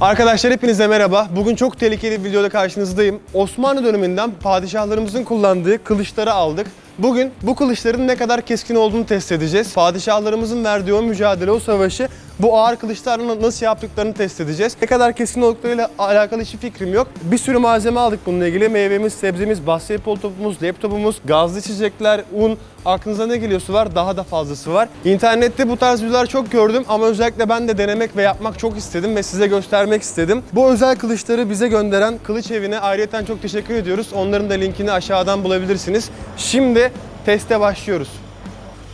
Arkadaşlar hepinize merhaba. Bugün çok tehlikeli bir videoda karşınızdayım. Osmanlı döneminden padişahlarımızın kullandığı kılıçları aldık. Bugün bu kılıçların ne kadar keskin olduğunu test edeceğiz. Padişahlarımızın verdiği o mücadele, o savaşı bu ağır kılıçlarla nasıl yaptıklarını test edeceğiz. Ne kadar keskin olduklarıyla alakalı hiçbir fikrim yok. Bir sürü malzeme aldık bununla ilgili. Meyvemiz, sebzemiz, basketbol topumuz, laptopumuz, gazlı içecekler, un, aklınıza ne geliyorsa var daha da fazlası var. İnternette bu tarz videolar çok gördüm ama özellikle ben de denemek ve yapmak çok istedim ve size göstermek istedim. Bu özel kılıçları bize gönderen Kılıç Evi'ne ayrıyeten çok teşekkür ediyoruz. Onların da linkini aşağıdan bulabilirsiniz. Şimdi teste başlıyoruz.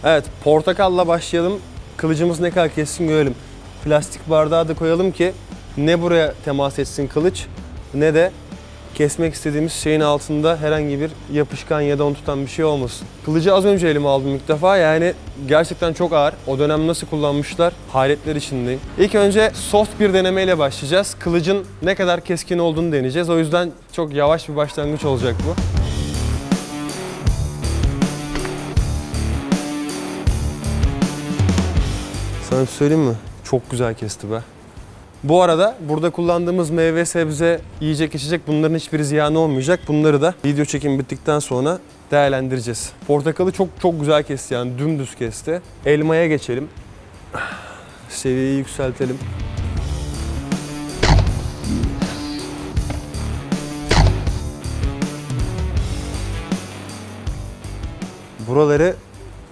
Evet, portakalla başlayalım. Kılıcımız ne kadar keskin görelim. Plastik bardağı da koyalım ki ne buraya temas etsin kılıç ne de kesmek istediğimiz şeyin altında herhangi bir yapışkan ya da onu tutan bir şey olmasın. Kılıcı az önce elime aldım ilk defa yani gerçekten çok ağır. O dönem nasıl kullanmışlar hayretler içindeyim. İlk önce soft bir denemeyle başlayacağız. Kılıcın ne kadar keskin olduğunu deneyeceğiz. O yüzden çok yavaş bir başlangıç olacak bu. Sana söyleyeyim mi? Çok güzel kesti be. Bu arada burada kullandığımız meyve, sebze, yiyecek, içecek bunların hiçbiri ziyanı olmayacak. Bunları da video çekim bittikten sonra değerlendireceğiz. Portakalı çok çok güzel kesti yani dümdüz kesti. Elmaya geçelim. Seviyeyi yükseltelim. Buraları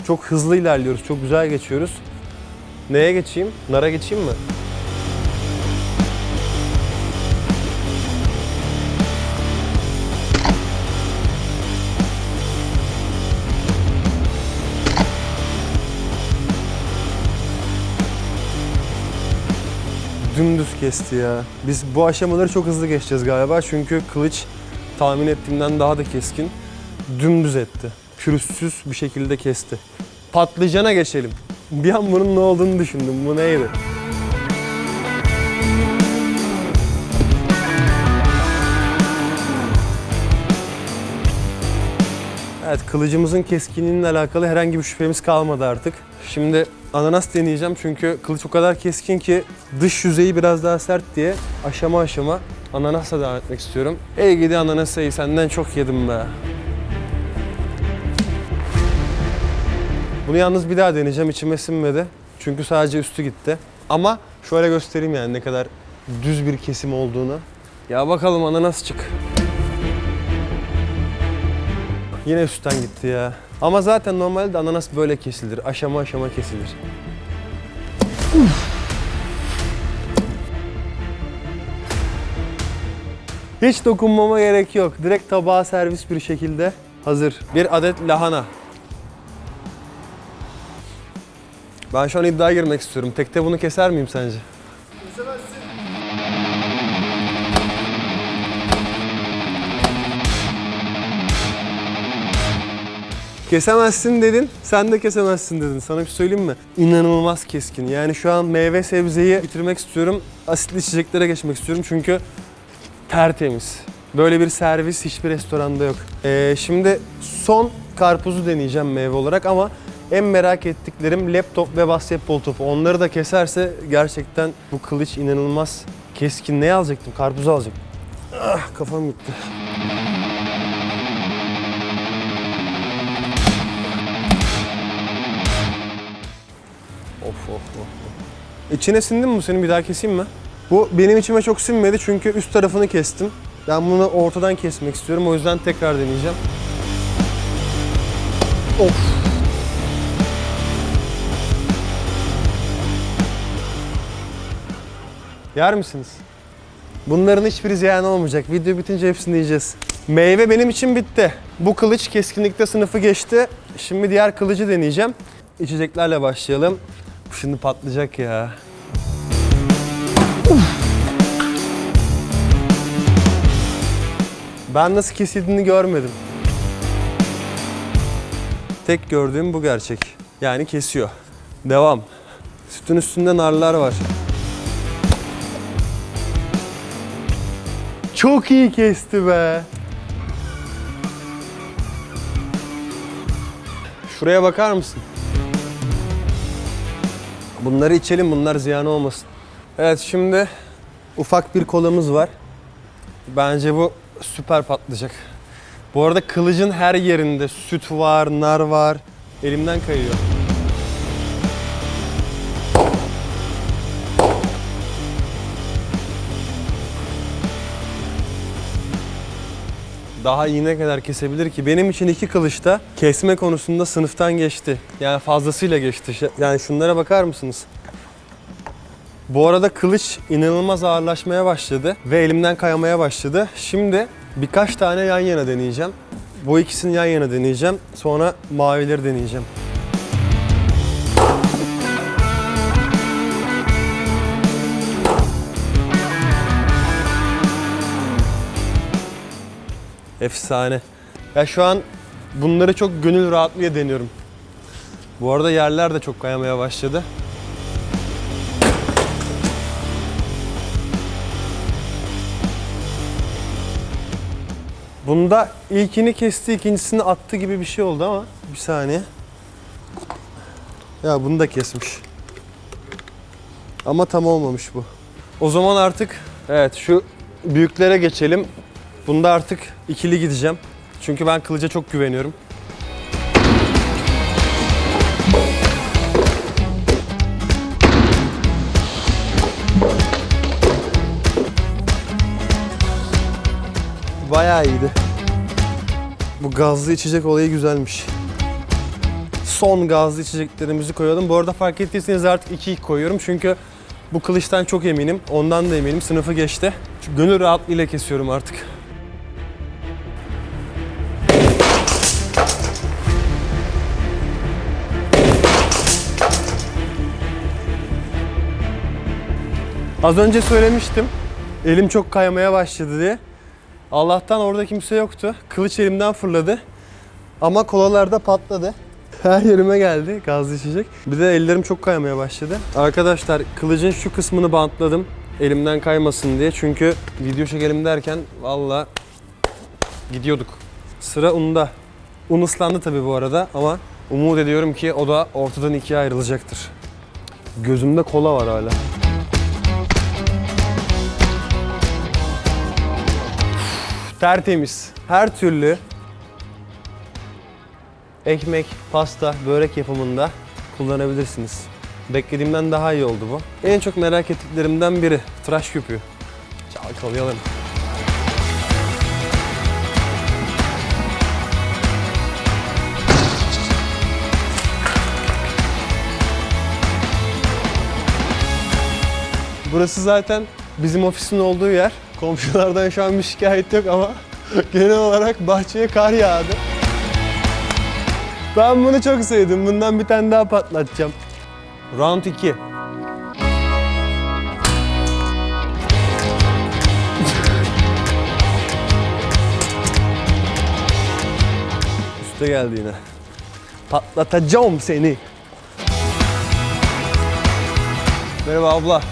çok hızlı ilerliyoruz, çok güzel geçiyoruz. Neye geçeyim? Nara geçeyim mi? Dümdüz kesti ya. Biz bu aşamaları çok hızlı geçeceğiz galiba çünkü kılıç tahmin ettiğimden daha da keskin. Dümdüz etti. Pürüzsüz bir şekilde kesti. Patlıcana geçelim. Bir an bunun ne olduğunu düşündüm. Bu neydi? Evet, kılıcımızın keskinliğiyle alakalı herhangi bir şüphemiz kalmadı artık. Şimdi ananas deneyeceğim çünkü kılıç o kadar keskin ki dış yüzeyi biraz daha sert diye aşama aşama ananasla devam etmek istiyorum. Ey gidi ananas senden çok yedim be. Bunu yalnız bir daha deneyeceğim. İçime sinmedi. Çünkü sadece üstü gitti. Ama şöyle göstereyim yani ne kadar düz bir kesim olduğunu. Ya bakalım ananas çık. Yine üstten gitti ya. Ama zaten normalde ananas böyle kesilir. Aşama aşama kesilir. Hiç dokunmama gerek yok. Direkt tabağa servis bir şekilde hazır. Bir adet lahana. Ben şu an iddiaya girmek istiyorum. Tekte bunu keser miyim sence? Kesemezsin dedin, sen de kesemezsin dedin. Sana bir şey söyleyeyim mi? İnanılmaz keskin. Yani şu an meyve sebzeyi bitirmek istiyorum. Asitli içeceklere geçmek istiyorum çünkü tertemiz. Böyle bir servis hiçbir restoranda yok. Ee, şimdi son karpuzu deneyeceğim meyve olarak ama en merak ettiklerim laptop ve basketbol topu. Onları da keserse gerçekten bu kılıç inanılmaz keskin. Ne alacaktım? Karpuzu alacaktım. Ah, kafam gitti. Of of of. İçine sindi mi bu senin bir daha keseyim mi? Bu benim içime çok sinmedi çünkü üst tarafını kestim. Ben bunu ortadan kesmek istiyorum o yüzden tekrar deneyeceğim. Of. Yer misiniz? Bunların hiçbiri ziyan olmayacak. Video bitince hepsini yiyeceğiz. Meyve benim için bitti. Bu kılıç keskinlikte sınıfı geçti. Şimdi diğer kılıcı deneyeceğim. İçeceklerle başlayalım. Bu şimdi patlayacak ya. Ben nasıl kesildiğini görmedim. Tek gördüğüm bu gerçek. Yani kesiyor. Devam. Sütün üstünde narlar var. Çok iyi kesti be. Şuraya bakar mısın? Bunları içelim bunlar ziyan olmasın. Evet şimdi ufak bir kolamız var. Bence bu süper patlayacak. Bu arada kılıcın her yerinde süt var, nar var. Elimden kayıyor. Daha iyi ne kadar kesebilir ki? Benim için iki kılıçta kesme konusunda sınıftan geçti. Yani fazlasıyla geçti. Yani şunlara bakar mısınız? Bu arada kılıç inanılmaz ağırlaşmaya başladı ve elimden kayamaya başladı. Şimdi birkaç tane yan yana deneyeceğim. Bu ikisini yan yana deneyeceğim. Sonra mavileri deneyeceğim. Efsane. Ya şu an bunları çok gönül rahatlığıyla deniyorum. Bu arada yerler de çok kayamaya başladı. Bunda ilkini kesti, ikincisini attı gibi bir şey oldu ama bir saniye. Ya bunu da kesmiş. Ama tam olmamış bu. O zaman artık evet şu büyüklere geçelim. Bunda artık ikili gideceğim. Çünkü ben kılıca çok güveniyorum. Bayağı iyiydi. Bu gazlı içecek olayı güzelmiş. Son gazlı içeceklerimizi koyalım. Bu arada fark ettiyseniz artık 2 koyuyorum çünkü bu kılıçtan çok eminim. Ondan da eminim. Sınıfı geçti. Çünkü gönül rahatlığıyla kesiyorum artık. Az önce söylemiştim. Elim çok kaymaya başladı diye. Allah'tan orada kimse yoktu. Kılıç elimden fırladı. Ama kolalarda patladı. Her yerime geldi gazlı içecek. Bir de ellerim çok kaymaya başladı. Arkadaşlar kılıcın şu kısmını bantladım. Elimden kaymasın diye. Çünkü video çekelim derken valla gidiyorduk. Sıra unda. Un ıslandı tabii bu arada ama umut ediyorum ki o da ortadan ikiye ayrılacaktır. Gözümde kola var hala. Tertemiz. Her türlü ekmek, pasta, börek yapımında kullanabilirsiniz. Beklediğimden daha iyi oldu bu. En çok merak ettiklerimden biri tıraş köpüğü. Çalkalayalım. Burası zaten bizim ofisin olduğu yer. Komşulardan şu an bir şikayet yok ama genel olarak bahçeye kar yağdı. Ben bunu çok sevdim. Bundan bir tane daha patlatacağım. Round 2. Üste geldi yine. Patlatacağım seni. Merhaba abla.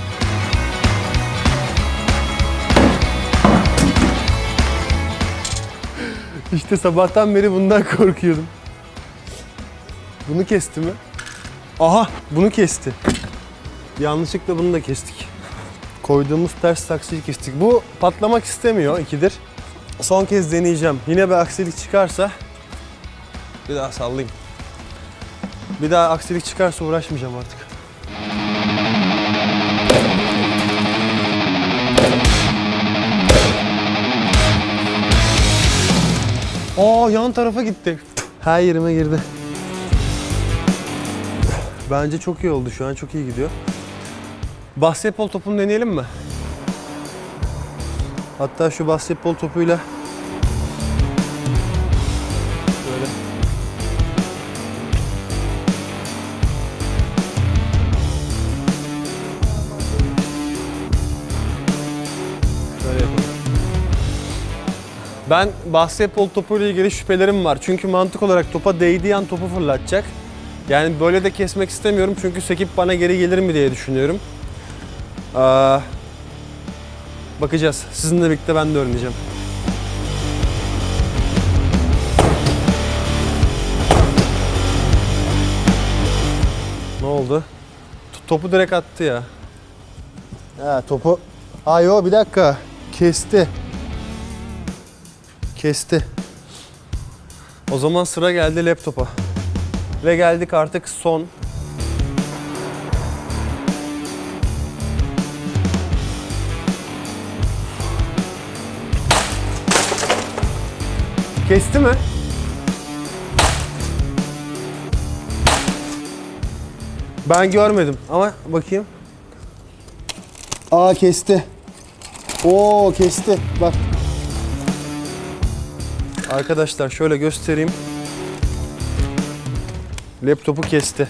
İşte sabahtan beri bundan korkuyordum. Bunu kesti mi? Aha bunu kesti. Yanlışlıkla bunu da kestik. Koyduğumuz ters saksıyı kestik. Bu patlamak istemiyor ikidir. Son kez deneyeceğim. Yine bir aksilik çıkarsa bir daha sallayayım. Bir daha aksilik çıkarsa uğraşmayacağım artık. Aa yan tarafa gitti. Her yerime girdi. Bence çok iyi oldu şu an. Çok iyi gidiyor. Basketbol topunu deneyelim mi? Hatta şu basketbol topuyla Ben basketbol topuyla ilgili şüphelerim var. Çünkü mantık olarak topa değdiği an topu fırlatacak. Yani böyle de kesmek istemiyorum çünkü sekip bana geri gelir mi diye düşünüyorum. Aa, bakacağız. Sizinle birlikte ben de öğreneceğim. Ne oldu? T- Topu direkt attı ya. Ha, topu Ay o bir dakika. Kesti. Kesti. O zaman sıra geldi laptopa. Ve geldik artık son Kesti mi? Ben görmedim ama bakayım. Aa kesti. Oo kesti. Bak. Arkadaşlar şöyle göstereyim. Laptopu kesti.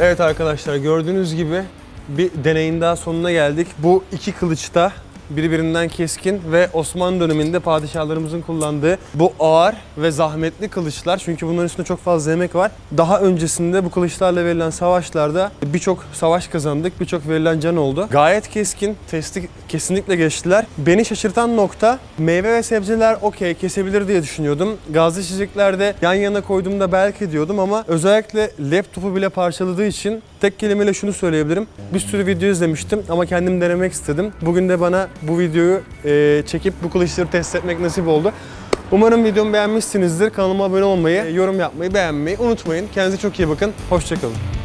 Evet arkadaşlar gördüğünüz gibi bir deneyin daha sonuna geldik. Bu iki kılıçta birbirinden keskin ve Osmanlı döneminde padişahlarımızın kullandığı bu ağır ve zahmetli kılıçlar. Çünkü bunların üstünde çok fazla emek var. Daha öncesinde bu kılıçlarla verilen savaşlarda birçok savaş kazandık, birçok verilen can oldu. Gayet keskin, testi kesinlikle geçtiler. Beni şaşırtan nokta meyve ve sebzeler okey kesebilir diye düşünüyordum. Gazlı içeceklerde yan yana koyduğumda belki diyordum ama özellikle laptopu bile parçaladığı için tek kelimeyle şunu söyleyebilirim. Bir sürü video izlemiştim ama kendim denemek istedim. Bugün de bana bu videoyu e, çekip bu kılıçları test etmek nasip oldu. Umarım videomu beğenmişsinizdir. Kanalıma abone olmayı, yorum yapmayı, beğenmeyi unutmayın. Kendinize çok iyi bakın. Hoşçakalın.